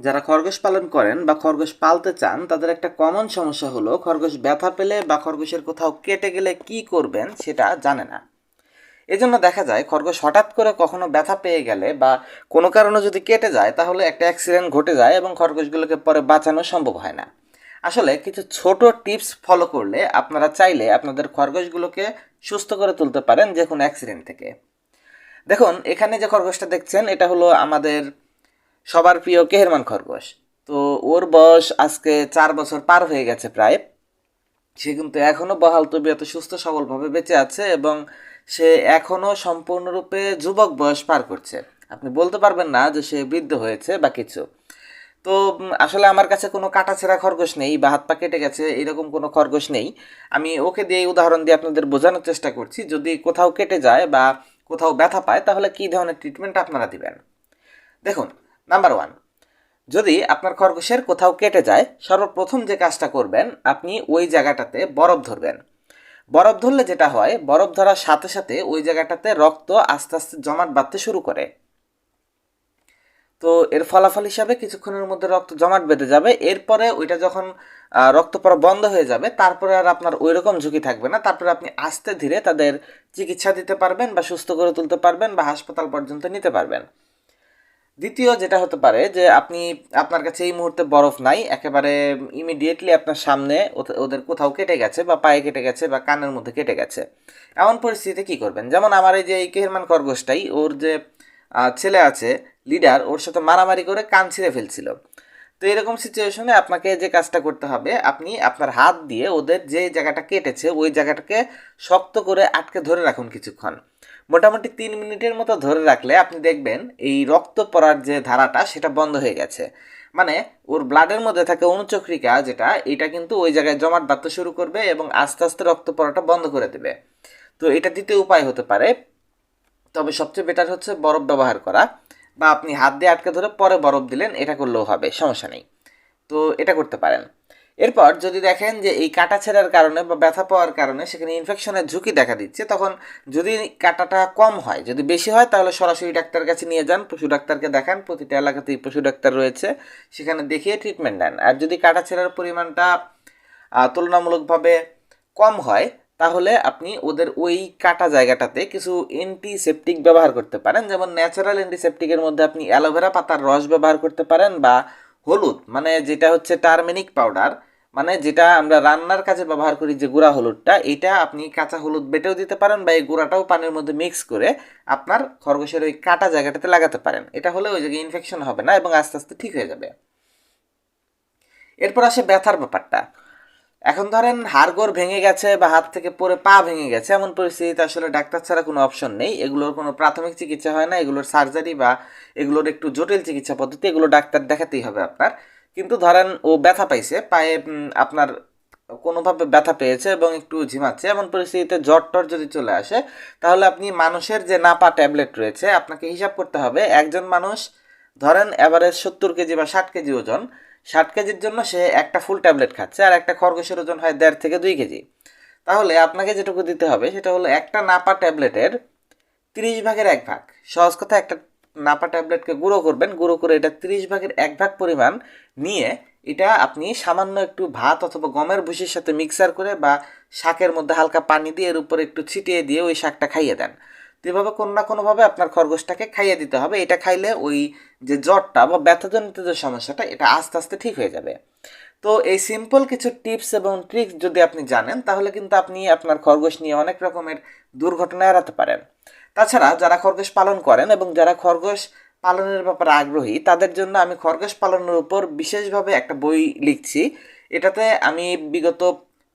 যারা খরগোশ পালন করেন বা খরগোশ পালতে চান, তাদের একটা কমন সমস্যা হলো খরগোশ ব্যথা পেলে বা খরগোশের কোথাও কেটে গেলে কি করবেন সেটা জানে না। এজন্য দেখা যায় খরগোশ হঠাৎ করে কখনো ব্যথা পেয়ে গেলে বা কোনো কারণে যদি কেটে যায়, তাহলে একটা অ্যাক্সিডেন্ট ঘটে যায় এবং খরগোশগুলোকে পরে বাঁচানো সম্ভব হয় না। আসলে কিছু ছোট টিপস ফলো করলে আপনারা চাইলে আপনাদের খরগোশগুলোকে সুস্থ করে তুলতে পারেন যে কোনো অ্যাক্সিডেন্ট থেকে। দেখুন, এখানে যে খরগোশটা দেখছেন, এটা হলো আমাদের সবার প্রিয় কেহেরমান খরগোশ তো ওর বয়স আজকে চার বছর পার হয়ে গেছে প্রায়। সে কিন্তু এখনও বহাল তবিয়ত সুস্থ সবলভাবে বেঁচে আছে এবং সে এখনও সম্পূর্ণরূপে যুবক বয়স পার করছে। আপনি বলতে পারবেন না যে সে বৃদ্ধ হয়েছে বা কিছু। তো আসলে আমার কাছে কোনো কাটাছেঁড়া খরগোশ নেই বা হাত পা কেটে গেছে এরকম কোনো খরগোশ নেই। আমি ওকে দিয়ে উদাহরণ দিয়ে আপনাদের বোঝানোর চেষ্টা করছি। যদি কোথাও কেটে যায় বা কোথাও ব্যথা পায় তাহলে কী ধরনের ট্রিটমেন্ট আপনারা দিবেন? দেখুন নাম্বার ওয়ান যদি আপনার খরগোশের কোথাও কেটে যায়, সর্বপ্রথম যে কাজটা করবেন, আপনি ওই জায়গাটাতে বরফ ধরবেন। বরফ ধরলে যেটা হয়, বরফ ধরার সাথে সাথে ওই জায়গাটাতে রক্ত আস্তে আস্তে জমাট বাঁধতে শুরু করে। তো এর ফলাফল হিসাবে কিছুক্ষণের মধ্যে রক্ত জমাট বেঁধে যাবে। এরপরে ওইটা যখন রক্ত পড়া বন্ধ হয়ে যাবে, তারপরে আর আপনার ওই রকম ঝুঁকি থাকবে না। তারপরে আপনি আস্তে ধীরে তাদের চিকিৎসা দিতে পারবেন বা সুস্থ করে তুলতে পারবেন বা হাসপাতাল পর্যন্ত নিতে পারবেন। দ্বিতীয় যেটা হতে পারে যে আপনি, আপনার কাছে এই মুহূর্তে বরফ নাই, একেবারে ইমিডিয়েটলি আপনার সামনে ওদের কোথাও কেটে গেছে বা পায়ে কেটে গেছে বা কানের মধ্যে কেটে গেছে। এমন পরিস্থিতিতে কি করবেন? যেমন আমার এই যে এই কেহরমান খরগোশটাই, ওর যে ছেলে আছে লিডার ওর সাথে মারামারি করে কান ছিঁড়ে ফেলছিল। তো এরকম সিচুয়েশনে আপনাকে যে কাজটা করতে হবে, আপনি আপনার হাত দিয়ে ওদের যে জায়গাটা কেটেছে, ওই জায়গাটাকে শক্ত করে আটকে ধরে রাখুন কিছুক্ষণ। মোটামুটি তিন মিনিটের মতো ধরে রাখলে আপনি দেখবেন এই রক্ত পড়ার যে ধারাটা, সেটা বন্ধ হয়ে গেছে। মানে ওর ব্লাডের মধ্যে থাকে অনুচক্রিকা, যেটা এটা কিন্তু ওই জায়গায় জমাট বাঁধতে শুরু করবে এবং আস্তে আস্তে রক্ত পড়াটা বন্ধ করে দেবে। তো এটা দ্বিতীয় উপায় হতে পারে। তবে সবচেয়ে বেটার হচ্ছে বরফ ব্যবহার করা। বা আপনি হাত দিয়ে আটকে ধরে পরে বরফ দিলেন, এটা করলেও হবে, সমস্যা নেই। তো এটা করতে পারেন। এরপর যদি দেখেন যে এই কাটা ছেঁড়ার কারণে বা ব্যথা পাওয়ার কারণে সেখানে ইনফেকশনের ঝুঁকি দেখা দিচ্ছে, তখন যদি কাটাটা কম হয়, যদি বেশি হয়, তাহলে সরাসরি ডাক্তারের কাছে নিয়ে যান, পশু ডাক্তারকে দেখান, প্রতিটা এলাকাতেই পশু ডাক্তার রয়েছে, সেখানে দেখিয়ে ট্রিটমেন্ট নেন। আর যদি কাটা ছেঁড়ার পরিমাণটা তুলনামূলকভাবে কম হয় তাহলে আপনি ওদের ওই কাটা জায়গাটাতে কিছু অ্যান্টিসেপটিক ব্যবহার করতে পারেন। যেমন ন্যাচারাল অ্যান্টিসেপটিকের মধ্যে আপনি অ্যালোভেরা পাতার রস ব্যবহার করতে পারেন বা হলুদ মানে যেটা হচ্ছে টার্মেনিক পাউডার মানে যেটা আমরা রান্নার কাজে ব্যবহার করি যে গুঁড়া হলুদটা, এটা আপনি কাঁচা হলুদ বেটেও দিতে পারেন বা এই গুঁড়াটাও পানির মধ্যে মিক্স করে আপনার খরগোশের ওই কাটা জায়গাটাতে লাগাতে পারেন। এটা হলে ওই জায়গায় ইনফেকশন হবে না এবং আস্তে আস্তে ঠিক হয়ে যাবে। এরপর আসে ব্যথার ব্যাপারটা। এখন ধরেন হাড়গোড় ভেঙে গেছে বা হাত থেকে পরে পা ভেঙে গেছে, এমন পরিস্থিতিতে আসলে ডাক্তার ছাড়া কোনো অপশন নেই। এগুলোর কোনো প্রাথমিক চিকিৎসা হয় না, এগুলোর সার্জারি বা এগুলোর একটু জটিল চিকিৎসা পদ্ধতি এগুলো ডাক্তার দেখাতেই হবে আপনার। কিন্তু ধরেন ও ব্যথা পাইছে, পায়ে আপনার কোনোভাবে ব্যথা পেয়েছে এবং একটু ঝিমাচ্ছে, এমন পরিস্থিতিতে জ্বর টর যদি চলে আসে, তাহলে আপনি মানুষের যে নাপা ট্যাবলেট রয়েছে, আপনাকে হিসাব করতে হবে। একজন মানুষ ধরেন অ্যাভারেজ সত্তর কেজি বা ষাট কেজি ওজন ষাট কেজির জন্য সে একটা ফুল ট্যাবলেট খাচ্ছে আর একটা খরগোশের ওজন হয় দেড় থেকে দুই কেজি। তাহলে আপনাকে যেটুকু দিতে হবে সেটা হলো একটা নাপা ট্যাবলেটের তিরিশ ভাগের এক ভাগ। সহজ কথা, একটা নাপা ট্যাবলেটকে গুঁড়ো করবেন, গুঁড়ো করে এটা তিরিশ ভাগের এক ভাগ পরিমাণ নিয়ে এটা আপনি সামান্য একটু ভাত অথবা গমের ভুষির সাথে মিক্সার করে বা শাকের মধ্যে হালকা পানি দিয়ে এর উপরে একটু ছিটিয়ে দিয়ে ওই শাকটা খাইয়ে দেন। তো এভাবে কোনো না কোনোভাবে আপনার খরগোশটাকে খাইয়ে দিতে হবে। এটা খাইলে ওই যে জ্বরটা বা ব্যথাজনিত যে সমস্যাটা, এটা আস্তে আস্তে ঠিক হয়ে যাবে। তো এই সিম্পল কিছু টিপস এবং ট্রিক্স যদি আপনি জানেন, তাহলে কিন্তু আপনি আপনার খরগোশ নিয়ে অনেক রকমের দুর্ঘটনা এড়াতে পারেন। তাছাড়া যারা খরগোশ পালন করেন এবং যারা খরগোশ পালনের ব্যাপারে আগ্রহী, তাদের জন্য আমি খরগোশ পালনের উপর বিশেষভাবে একটা বই লিখছি। এটাতে আমি বিগত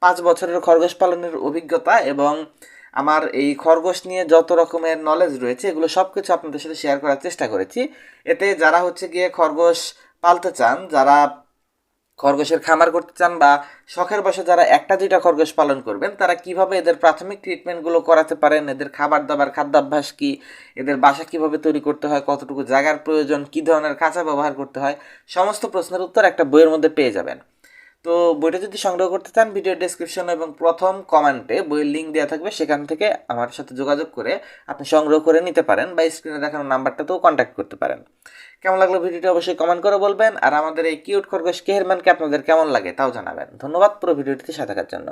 পাঁচ বছরের খরগোশ পালনের অভিজ্ঞতা এবং আমার এই খরগোশ নিয়ে যত রকমের নলেজ রয়েছে, এগুলো সব কিছু আপনাদের সাথে শেয়ার করার চেষ্টা করেছি। এতে যারা হচ্ছে গিয়ে খরগোশ পালতে চান, যারা খরগোশের খামার করতে চান বা শখের বসে যারা একটা দুইটা খরগোশ পালন করবেন, তারা কীভাবে এদের প্রাথমিক ট্রিটমেন্টগুলো করাতে পারেন, এদের খাবার দাবার, খাদ্যাভ্যাস কি, এদের বাসা কীভাবে তৈরি করতে হয়, কতটুকু জায়গার প্রয়োজন, কী ধরনের কাঁচা ব্যবহার করতে হয়, সমস্ত প্রশ্নের উত্তর একটা বইয়ের মধ্যে পেয়ে যাবেন। তো বইটা যদি সংগ্রহ করতে চান ভিডিও ডেসক্রিপশন এবং প্রথম কমেন্টে বইয়ের লিঙ্ক দেওয়া থাকবে, সেখান থেকে আমার সাথে যোগাযোগ করে আপনি সংগ্রহ করে নিতে পারেন বা স্ক্রিনে দেখানো নাম্বারটাতেও কন্ট্যাক্ট করতে পারেন। কেমন লাগল ভিডিওটি অবশ্যই কমেন্ট করে বলবেন। আর আমাদের এই কিউট খরগোশ কেহেরম্যানকে আপনাদের কেমন লাগে তাও জানাবেন। ধন্যবাদ পুরো ভিডিওটিতে সাথে থাকার জন্য।